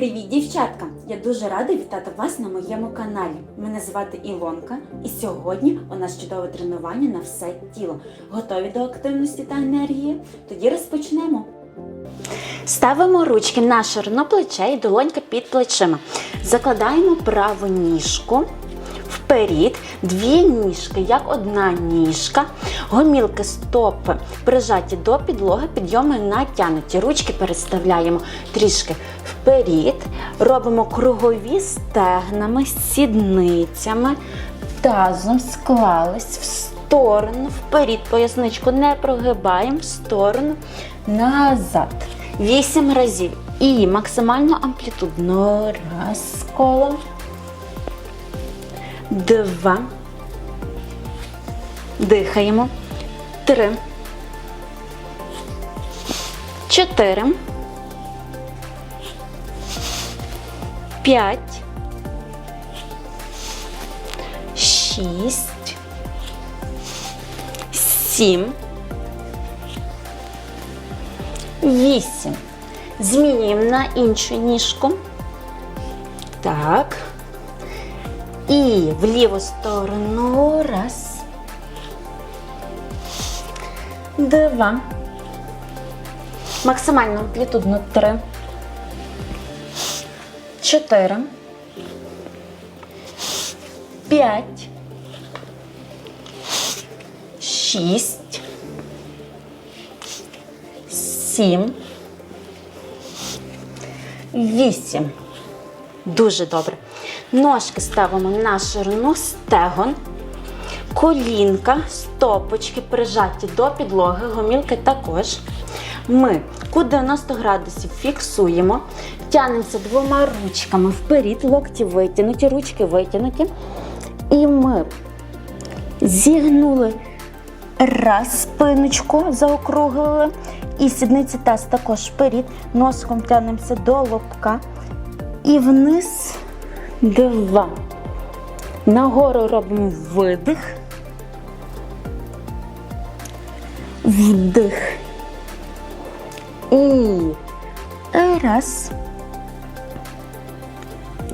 Привіт, дівчатка! Я дуже рада вітати вас на моєму каналі. Мене звати Ілонка, і сьогодні у нас чудове тренування на все тіло. Готові до активності та енергії? Тоді розпочнемо. Ставимо ручки на ширину плечей, долонька під плечима. Закладаємо праву ніжку вперед, дві ніжки, як одна ніжка, гомілки стопи прижаті до підлоги, підйоми натягнуті. Ручки переставляємо трішки вперед, робимо кругові стегнами, сідницями, тазом склались в сторону, вперед, поясничку не прогибаємо, в сторону, назад. Вісім разів. І максимально амплітудно. Раз коло два. Дихаємо. Три. Чотири. П'ять. Шість. Сім. Вісім. Змінюємо на іншу ніжку. Так. І в ліву сторону. Раз. Два. Максимально амплітудно три. Чотири. П'ять. Шість. Сім. Вісім. Дуже добре. Ножки ставимо на ширину стегон, колінка, стопочки прижаті до підлоги, гомілки також. Ми кут 90 градусів фіксуємо, тянемося двома ручками вперед, локті витягнуті, ручки витягнуті. І ми зігнули раз спиночку, заокруглили. І сідниці таз також вперед, носком тянемося до лобка. І вниз два. Нагору робимо видих. Вдих. І раз.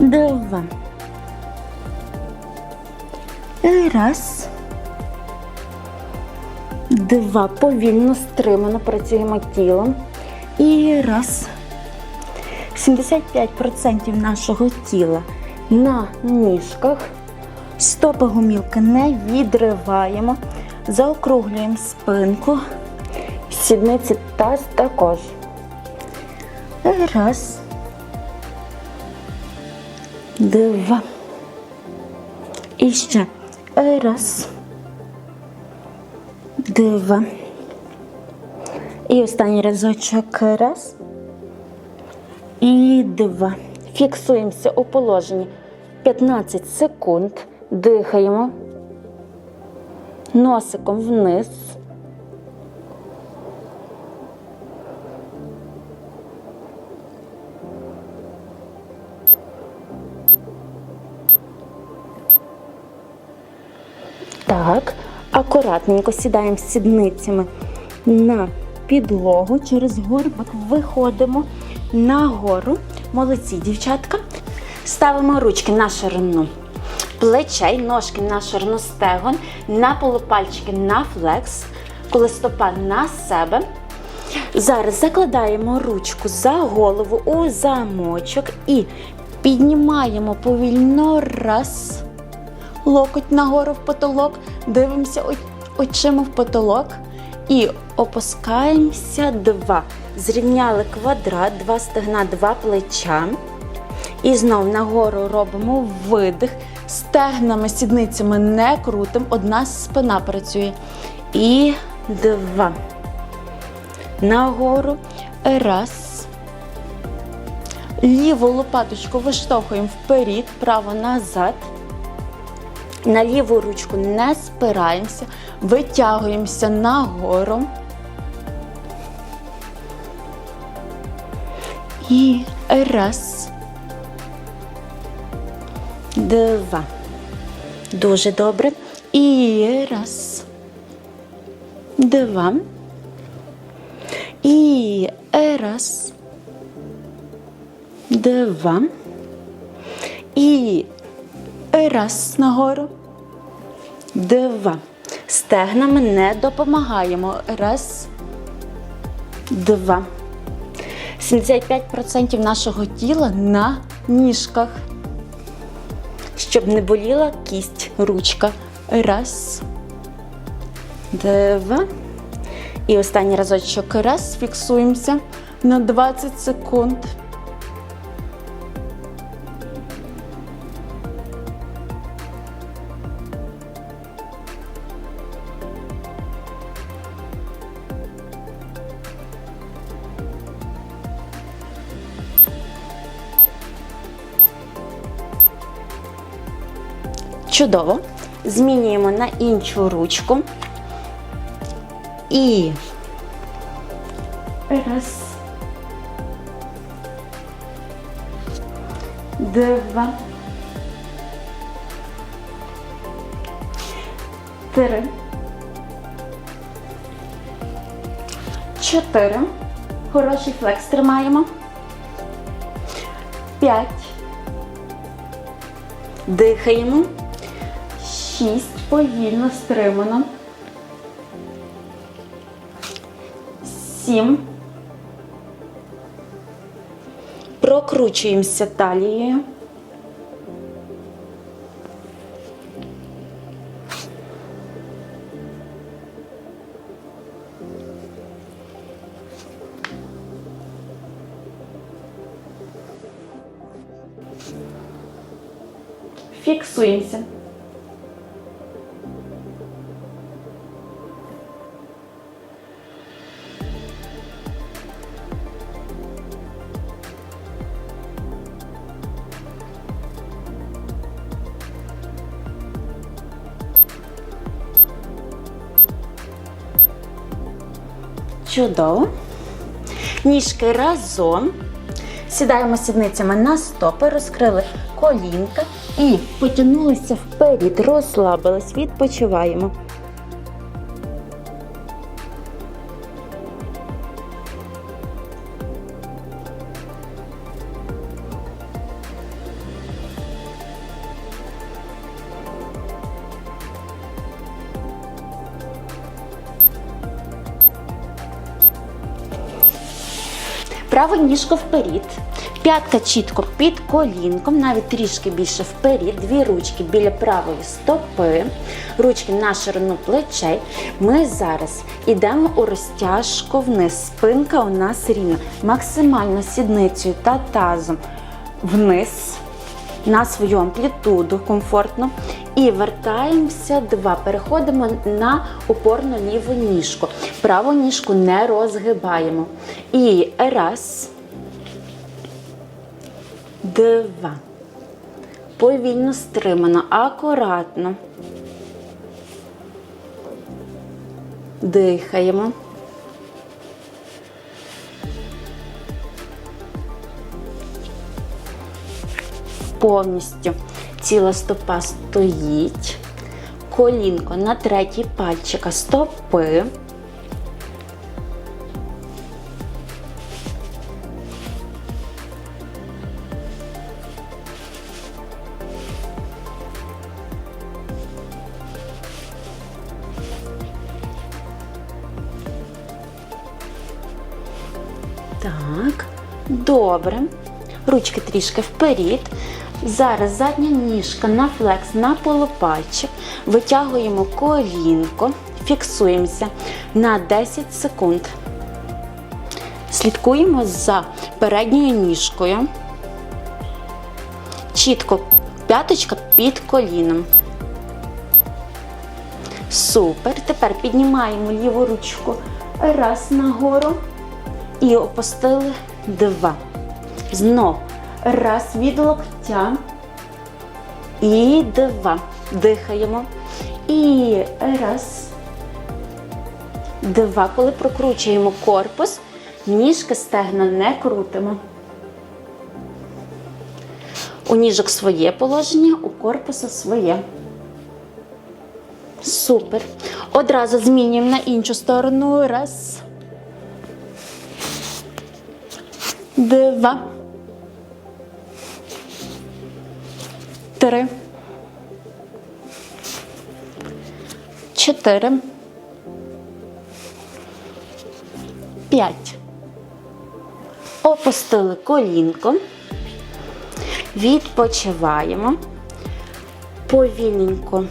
Два. Раз. Два. Повільно стримано працюємо тілом. І раз. 75% нашого тіла на ніжках. Стопи гумілки не відриваємо. Заокруглюємо спинку. Сідниці таз також. Раз. Два. І ще. Раз. Два. І останній разочок. Раз. І два. Фіксуємося у положенні 15 секунд. Дихаємо. Носиком вниз. Так, акуратненько сідаємо сідницями на підлогу, через горбик виходимо нагору. Молодці, дівчатка. Ставимо ручки на ширину плечей, ножки на ширину стегон, на полупальчики на флекс, коли стопа на себе. Зараз закладаємо ручку за голову у замочок і піднімаємо повільно раз. Локоть нагору в потолок, дивимося очима в потолок і опускаємося два. Зрівняли квадрат, два стегна, два плеча. І знов нагору робимо видих. Стегнами, сідницями не крутим. Одна спина працює. І два. Нагору. Раз. Ліву лопаточку виштовхуємо вперед, право назад. На ліву ручку не спираємося, витягуємося нагору. І раз. Два. Дуже добре. І раз. Два. І раз. два. І раз нагору. Два. Стегнами не допомагаємо. Раз. Два. 75% нашого тіла на ніжках. Щоб не боліла кість, ручка. Раз. Два. І останній разочок. Раз. Фіксуємося на 20 секунд. Чудово. Змінюємо на іншу ручку. І раз. Два. Три. Чотири. Хороший флекс тримаємо. П'ять. Дихаємо. Шість. Повільно стримано. Сім. Прокручуємося талією. Фіксуємося. Чудово. Ніжки разом. Сідаємо сідницями на стопи, розкрили колінка і потягнулися вперед, розслабились, відпочиваємо. Праву ніжку вперед. П'ятка чітко під колінком, навіть трішки більше вперед. Дві ручки біля правої стопи, ручки на ширину плечей. Ми зараз йдемо у розтяжку вниз. Спинка у нас рівна. Максимально сідницею та тазом вниз на свою амплітуду комфортно. І вертаємося два. Переходимо на опорну ліву ніжку. Праву ніжку не розгибаємо. І раз. Два. Повільно стримано, акуратно. Дихаємо. Повністю ціла стопа стоїть. Колінко на третій пальчика стопи. Так, добре. Ручки трішки вперед. Зараз задня ніжка на флекс, на полупальчик. Витягуємо колінко, фіксуємося на 10 секунд. Слідкуємо за передньою ніжкою. Чітко п'яточка під коліном. Супер. Тепер піднімаємо ліву ручку раз нагору і опустили два. Знов раз від локтя і два. Дихаємо. І раз. Два. Коли прокручуємо корпус, ніжки стегна не крутимо. У ніжок своє положення, у корпусу своє. Супер. Одразу змінюємо на іншу сторону. Раз. Два. Три, чотири, п'ять. Опустили колінко. Відпочиваємо. Повільненько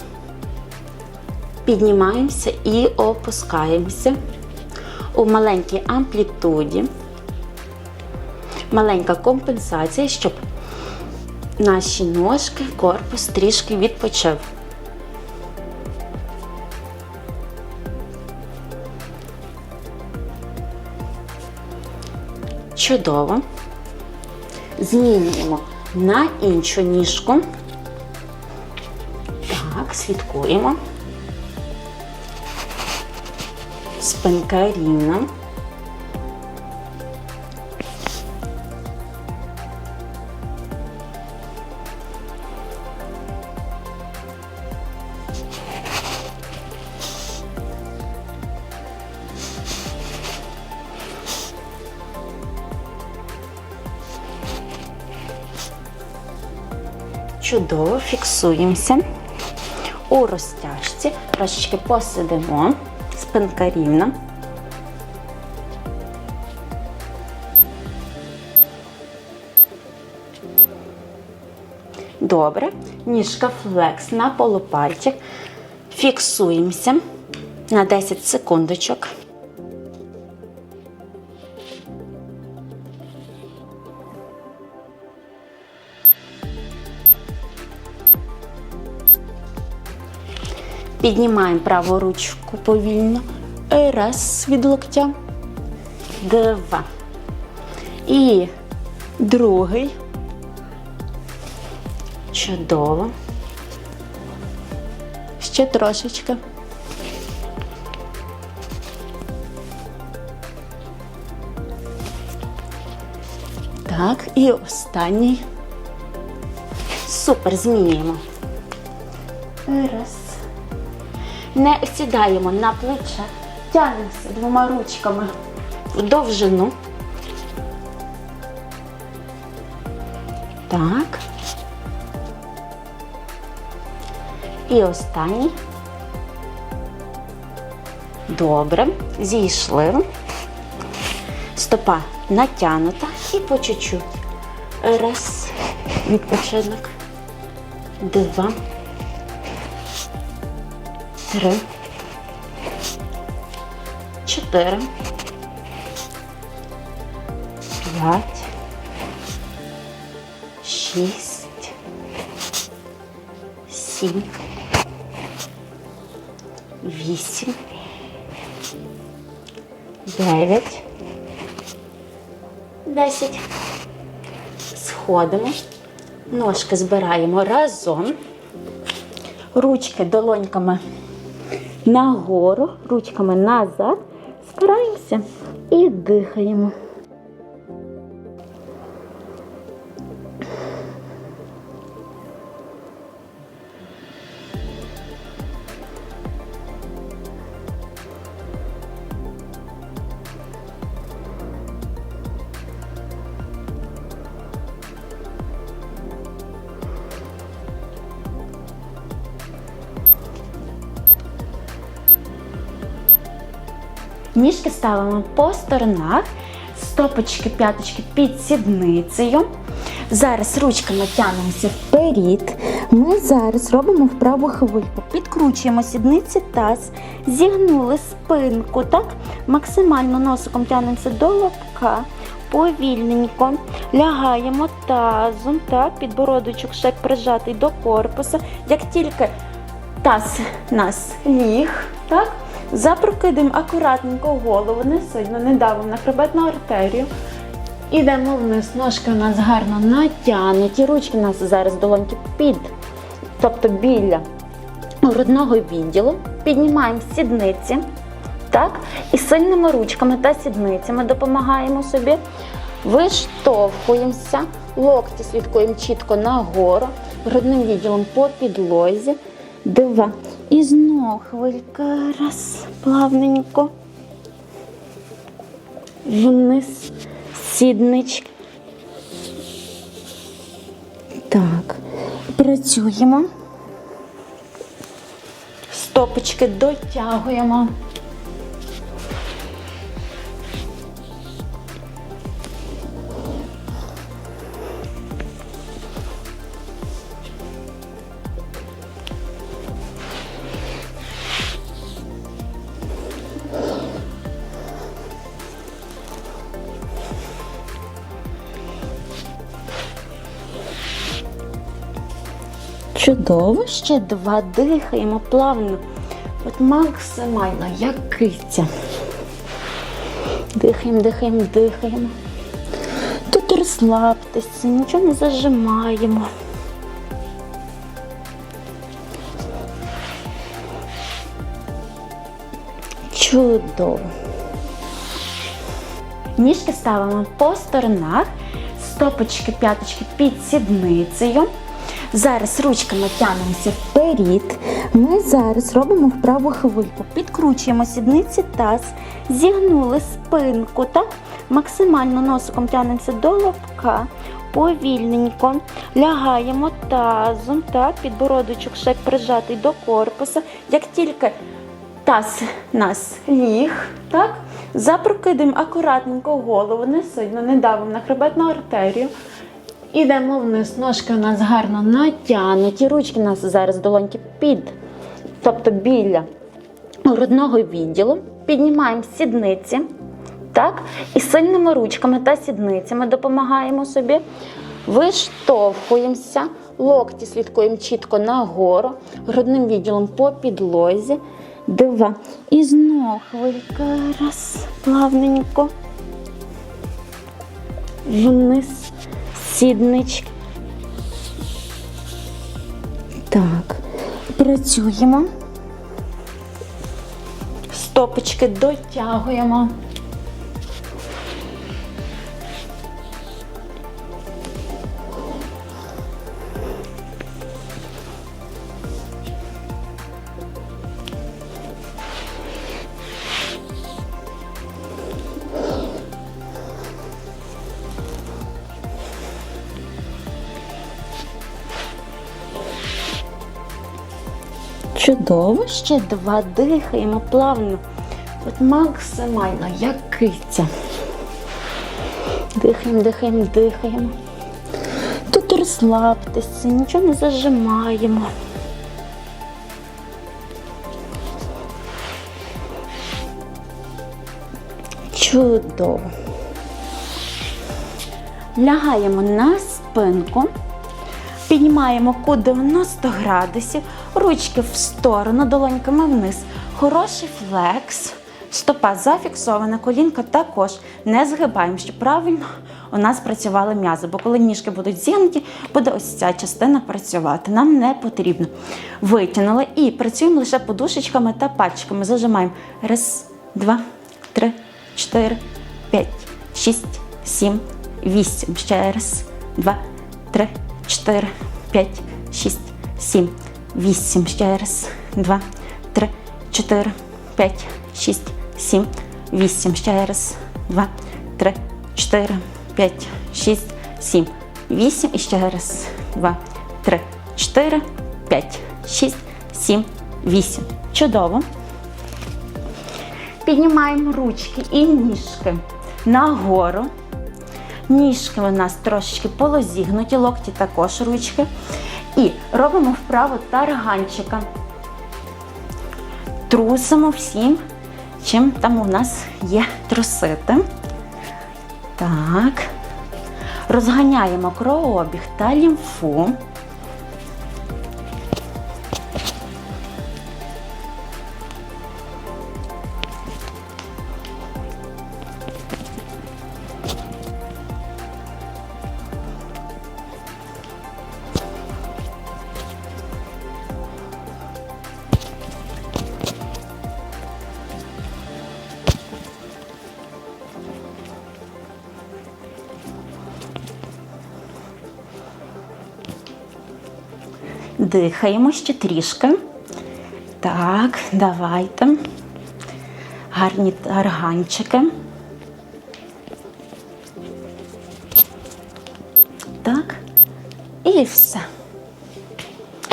піднімаємося і опускаємося у маленькій амплітуді. Маленька компенсація, щоб наші ножки, корпус трішки відпочив. Чудово. Змінюємо на іншу ніжку. Так, слідкуємо. Спинка рівна. Фіксуємося у розтяжці, трошечки посидимо, спинка рівна. Добре, ніжка флекс на полупальчик. Фіксуємося на 10 секундочок. Піднімаємо праву ручку повільно. Раз від локтя. Два. І другий. Чудово. Ще трошечки. Так, і останній. Супер, змінюємо. Раз. Не сідаємо на плече, тягнемося двома ручками в довжину. Так. І останній. Добре. Зійшли. Стопа натягнута і по чуть-чуть. Раз. Відпочинок. Два. Три. Чотири. П'ять. Шість. Сім. Вісім. Дев'ять. Десять. Сходимо. Ножки збираємо разом. Ручки долоньками нагору, ручками назад. Спираємося і дихаємо. Ставимо по сторонах, стопочки, п'яточки під сідницею. Зараз ручками тягнемося вперед. Ми зараз робимо вправу хвильку. Підкручуємо сідниці таз, зігнули спинку, так? Максимально носиком тягнемося до лобка, повільненько. Лягаємо тазом, так, підбородочок ще прижатий до корпуса. Як тільки таз нас ліг, так? Запрокидаємо акуратненько голову, не сильно, не давимо на хребетну артерію. Ідемо вниз, ножки у нас гарно натягнуті, ручки у нас зараз долоньки під, тобто біля грудного відділу. Піднімаємо сідниці, так, і сильними ручками та сідницями допомагаємо собі. Виштовхуємося, локті слідкуємо чітко нагору, грудним відділом по підлозі. Два. І знов хвилька. Раз. Плавненько. Вниз. Сіднички. Так. Працюємо. Стопочки дотягуємо. Чудово, ще два дихаємо плавно. От максимально, як киця. Дихаємо, дихаємо, дихаємо. Тут розслабтеся, нічого не зажимаємо. Чудово. Ніжки ставимо по сторонах, стопочки, п'яточки під сідницею. Зараз ручками тягнемося вперед. Ми зараз робимо вправу хвильку. Підкручуємо сідниці таз, зігнули спинку, так? Максимально носиком тягнемося до лобка, повільненько лягаємо тазом, так, підбородочок ще прижатий до корпуса. Як тільки таз нас ліг, так? Запрокидаємо акуратненько голову, не сильно, не давимо на хребетну артерію. Ідемо вниз, ножки у нас гарно натягнуті, ручки у нас зараз долоньки під, тобто біля грудного відділу. Піднімаємо сідниці, так? І сильними ручками та сідницями допомагаємо собі. Виштовхуємося, локті слідкуємо чітко нагору, грудним відділом по підлозі. Два. І знов хвилька. Раз, плавненько. Вниз. Сіднички. Так. Працюємо. Стопочки дотягуємо. Чудово, ще два дихаємо плавно. От максимально, як киця. Дихаємо, дихаємо, дихаємо. Тут розслабтеся, нічого не зажимаємо. Чудово. Лягаємо на спинку. Піднімаємо кут 90 градусів, ручки в сторону, долоньками вниз. Хороший флекс. Стопа зафіксована, колінка також не згибаємо, щоб правильно у нас працювали м'язи. Бо коли ніжки будуть зігнуті, буде ось ця частина працювати. Нам не потрібно. Витягнули і працюємо лише подушечками та пальчиками. Зажимаємо. Раз, два, три, чотири, п'ять, шість, сім, вісім. Ще раз, два, три. 4, 5, 6, 7, 8. Ще раз. 2, 3, 4, 5, 6, 7, 8. Ще раз. 2, 3, 4, 5, 6, 7, 8. І ще раз. 2, 3, 4, 5, 6, 7, 8. Чудово. Піднімаємо ручки і ніжки нагору. Ніжки у нас трошечки полозігнуті, локті також ручки. І робимо вправо тарганчика. Трусимо всім, чим там у нас є трусити. Так. Розганяємо кровообіг та лімфу. Дихаємо ще трішки. Так, давайте. Гарні тарганчики. Так. І все.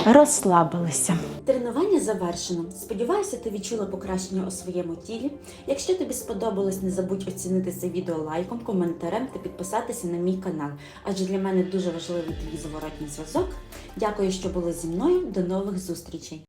розслабилися. Тренування завершено. Сподіваюся, ти відчула покращення у своєму тілі. Якщо тобі сподобалось, не забудь оцінити це відео лайком, коментарем та підписатися на мій канал. Адже для мене дуже важливий твій зворотній зв'язок. Дякую, що були зі мною. До нових зустрічей!